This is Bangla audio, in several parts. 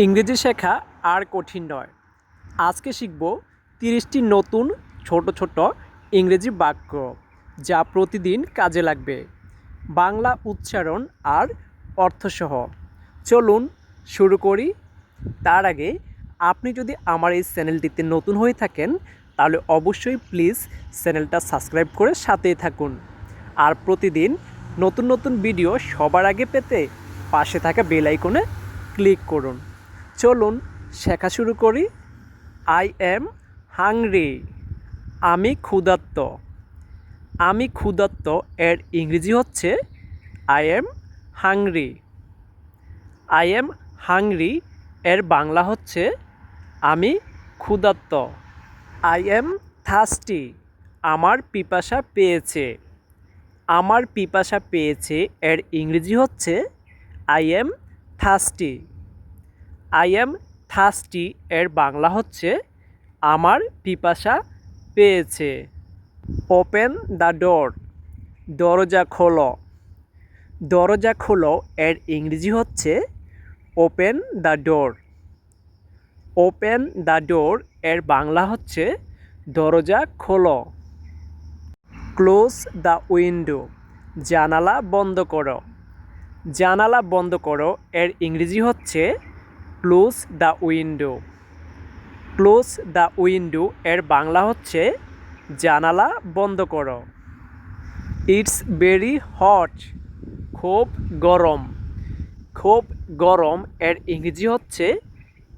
ইংরেজি শেখা আর কঠিন নয়। আজকে শিখব তিরিশটি নতুন ছোট ছোট ইংরেজি বাক্য যা প্রতিদিন কাজে লাগবে। বাংলা উচ্চারণ আর অর্থসহ। চলুন শুরু করি। তার আগে আপনি যদি আমার এই চ্যানেলটিতে নতুন হয়ে থাকেন, তাহলে অবশ্যই প্লিজ চ্যানেলটা সাবস্ক্রাইব করে সাথেই থাকুন। আর প্রতিদিন নতুন নতুন ভিডিও সবার আগে পেতে পাশে থাকা বেল আইকনে ক্লিক করুন। চলুন শেখা শুরু করি। আই এম হাংরি আমি ক্ষুধার্ত। আমি ক্ষুধার্ত এর ইংরেজি হচ্ছে I am hungry I am hungry এর বাংলা হচ্ছে আমি ক্ষুধার্ত। আই এম থার্স্টি আমার পিপাসা পেয়েছে। আমার পিপাসা পেয়েছে এর ইংরেজি হচ্ছে I am thirsty I am thirsty এর বাংলা হচ্ছে আমার পিপাসা পেয়েছে। ওপেন দ্য ডোর দরজা খোলো। দরজা খোলো এর ইংরেজি হচ্ছে open the door open the door এর বাংলা হচ্ছে দরজা খোলো। ক্লোজ দ্য উইন্ডো জানালা বন্ধ করো। জানালা বন্ধ করো এর ইংরেজি হচ্ছে close the window close the window এর বাংলা হচ্ছে জানালা বন্ধ করো। ইটস ভেরি হট খুব গরম। খুব গরম এর ইংরেজি হচ্ছে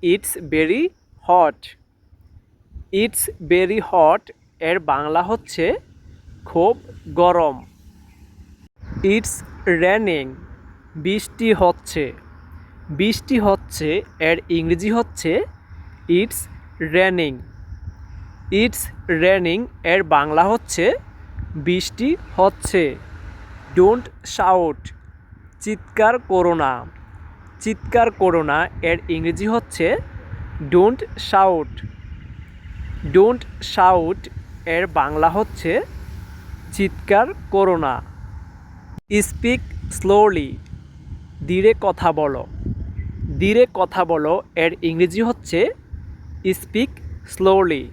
it's very hot it's very hot এর বাংলা হচ্ছে খুব গরম। ইটস রেনিং বৃষ্টি হচ্ছে। বৃষ্টি হচ্ছে, এর ইংরেজি হচ্ছে ইটস রেনিং ইটস রেনিং এর বাংলা হচ্ছে, বৃষ্টি হচ্ছে। ডোন্ট শাউট চিৎকার করো না। চিৎকার করো না এর ইংরেজি হচ্ছে ডোন্ট শাউট ডোন্ট শাউট এর বাংলা হচ্ছে, চিৎকার করো না। স্পিক স্লোলি ধীরে কথা বলো। ধীরে কথা বলো, এর ইংরেজি হচ্ছে স্পিক স্লোলি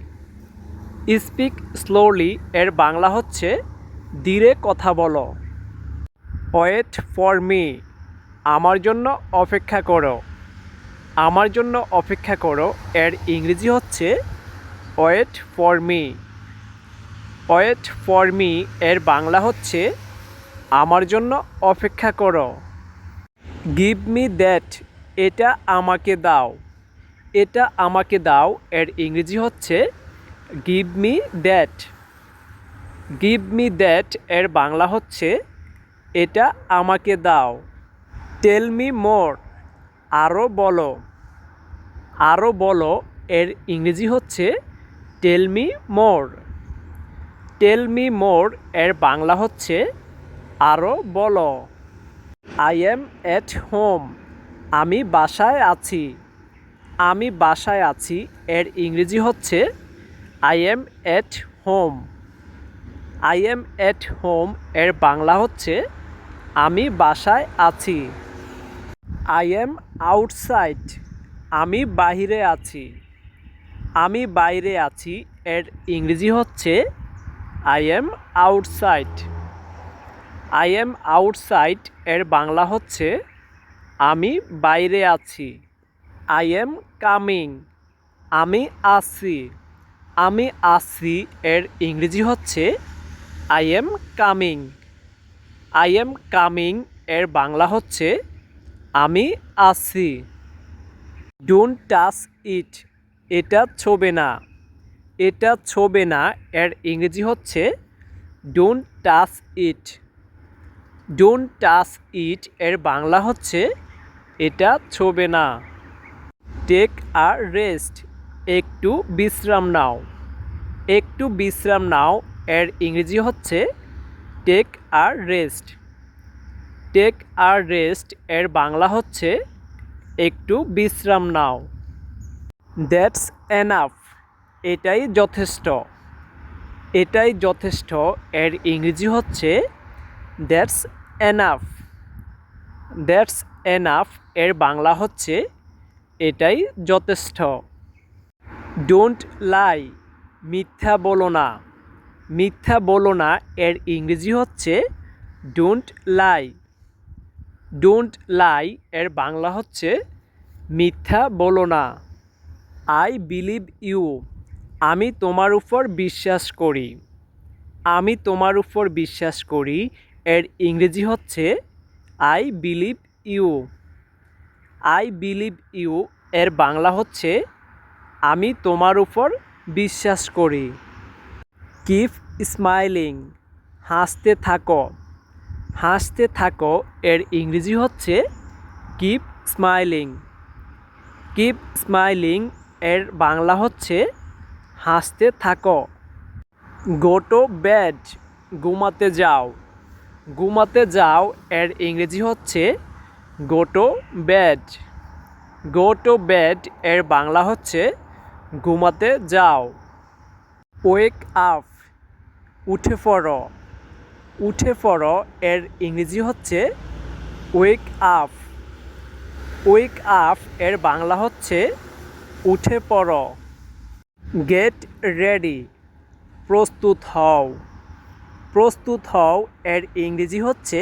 স্পিক স্লোলি এর বাংলা হচ্ছে, ধীরে কথা বলো। ওয়েট ফর মি আমার জন্য অপেক্ষা করো। আমার জন্য অপেক্ষা করো। এর ইংরেজি হচ্ছে wait for me wait for me এর বাংলা হচ্ছে, আমার জন্য অপেক্ষা করো। গিভ মি দ্যাট এটা আমাকে দাও। এটা আমাকে দাও। এর ইংরেজি হচ্ছে give me that give me that এর বাংলা হচ্ছে, এটা আমাকে দাও। টেল মি মোর আরও বলো। আরও বলো। এর ইংরেজি হচ্ছে tell me more tell me more এর বাংলা হচ্ছে আরও বলো। আই এম অ্যাট হোম আমি বাসায় আছি। আমি বাসায় আছি, এর ইংরেজি হচ্ছে I am at home I am at home এর বাংলা হচ্ছে, আমি বাসায় আছি। আই এম আউটসাইড আমি বাইরে আছি। আমি বাইরে আছি, এর ইংরেজি হচ্ছে I am outside I am outside এর বাংলা হচ্ছে আমি বাইরে আছি। আই এম কামিং আমি আসি আমি আসি এর ইংরেজি হচ্ছে I am coming I am coming এর বাংলা হচ্ছে আমি আসি ডোন্ট টাচ ইট এটা ছোবে না। এটা ছোবে না এর ইংরেজি হচ্ছে don't touch it don't touch it এর বাংলা হচ্ছে এটা ছোবে না। Take a rest. একটু বিশ্রাম নাও। একটু বিশ্রাম নাও এর ইংরেজি হচ্ছে take a rest. Take a rest এর বাংলা হচ্ছে একটু বিশ্রাম নাও। That's enough. এটাই যথেষ্ট। এটাই যথেষ্ট এর ইংরেজি হচ্ছে দ্যাটস এনাফ। That's enough. এর বাংলা হচ্ছে, এটাই যথেষ্ট। Don't lie. মিথ্যা বলো না। মিথ্যা বলো না। এর ইংরেজি হচ্ছে, ডোন্ট লাই। Don't lie. এর বাংলা হচ্ছে, মিথ্যা বলো না। I believe you. আমি তোমার উপর বিশ্বাস করি। আমি তোমার উপর বিশ্বাস করি। এর ইংরেজি হচ্ছে I believe you. I believe you এর বাংলা হচ্ছে, আমি তোমার উপর বিশ্বাস করি। কিপ স্মাইলিং, হাসতে থাকো। হাসতে থাকো এর ইংরেজি হচ্ছে কিপ স্মাইলিং। কিপ স্মাইলিং এর বাংলা হচ্ছে, হাসতে থাকো। গো টু ঘুমাতে যাও। ঘুমাতে যাও এর ইংরেজি হচ্ছে go to bed go to bed এর বাংলা হচ্ছে ঘুমাতে যাও। ওয়েক আপ উঠে পড়ো। উঠে পড়ো এর ইংরেজি হচ্ছে ওয়েক আপ ওয়েক আপ এর বাংলা হচ্ছে উঠে পড়ো। গেট রেডি প্রস্তুত হও। প্রস্তুত হও। এর ইংরেজি হচ্ছে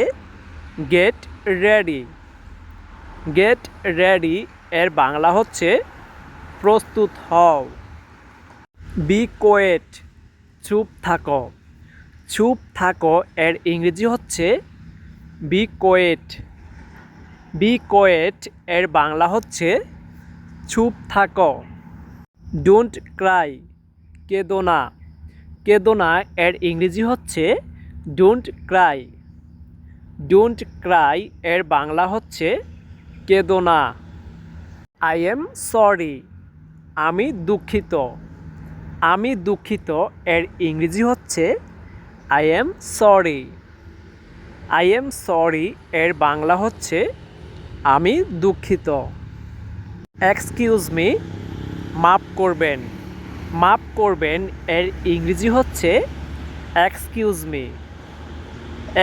গেট রেডি গেট রেডি এর বাংলা হচ্ছে, প্রস্তুত হও। বি কোয়েট চুপ থাকো। চুপ থাকো এর ইংরেজি হচ্ছে বি কোয়েট বি কোয়েট এর বাংলা হচ্ছে, চুপ থাকো। ডোন্ট ক্রাই কেদো না। কেদো না এর ইংরেজি হচ্ছে ডোন্ট ক্রাই ডোন্ট ক্রাই এর বাংলা হচ্ছে কেদো না আই এম সরি আমি দুঃখিত। আমি দুঃখিত এর ইংরেজি হচ্ছে I am sorry I am sorry এর বাংলা হচ্ছে আমি দুঃখিত। এক্সকিউজ মি মাফ করবেন। মাফ করবেন, এর ইংরেজি হচ্ছে এক্সকিউজ মি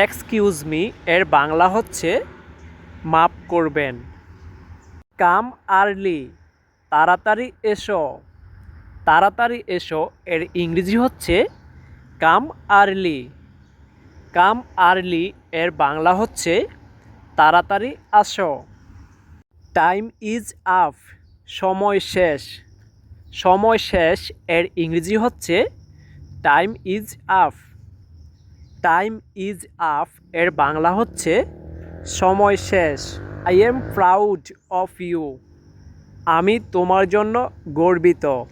এক্সকিউজ মি এর বাংলা হচ্ছে, মাফ করবেন। কাম আর্লি তাড়াতাড়ি এসো। তাড়াতাড়ি এসো এর ইংরেজি হচ্ছে কাম আর্লি কাম আর্লি এর বাংলা হচ্ছে, তাড়াতাড়ি আসো। টাইম ইজ আপ সময় শেষ। সময় শেষ এর ইংরেজি হচ্ছে time is up time is up এর বাংলা হচ্ছে সময় শেষ। I am proud of you আমি তোমার জন্য গর্বিত।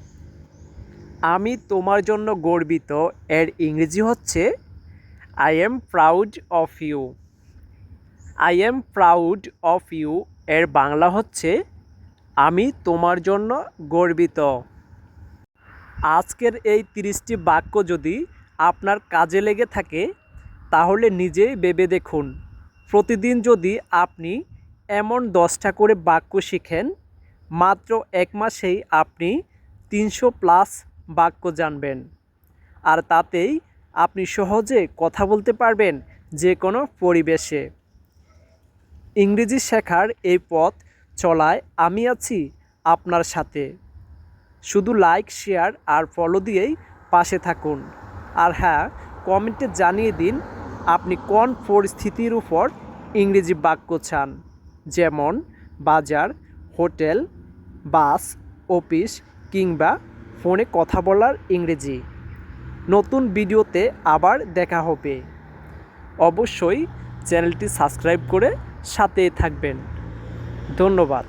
আমি তোমার জন্য গর্বিত এর ইংরেজি হচ্ছে I am proud of you I am proud of you এর বাংলা হচ্ছে আমি তোমার জন্য গর্বিত। আজকের এই তিরিশটি বাক্য যদি আপনার কাজে লেগে থাকে, তাহলে নিজেই ভেবে দেখুন। প্রতিদিন যদি আপনি এমন দশটা করে বাক্য শিখেন, মাত্র এক মাসেই আপনি তিনশো প্লাস বাক্য জানবেন। আর তাতেই আপনি সহজে কথা বলতে পারবেন যে কোনো পরিবেশে। ইংরেজি শেখার এই পথ চলায় আমি আছি আপনার সাথে। শুধু লাইক শেয়ার আর ফলো দিয়েই পাশে থাকুন। আর হ্যাঁ কমেন্টে জানিয়ে দিন আপনি কোন পরিস্থিতির উপর ইংরেজি বাক্য চান। যেমন বাজার, হোটেল, বাস, অফিস কিংবা ফোনে কথা বলার ইংরেজি। নতুন ভিডিওতে আবার দেখা হবে। অবশ্যই চ্যানেলটি সাবস্ক্রাইব করে সাথে থাকবেন। ধন্যবাদ।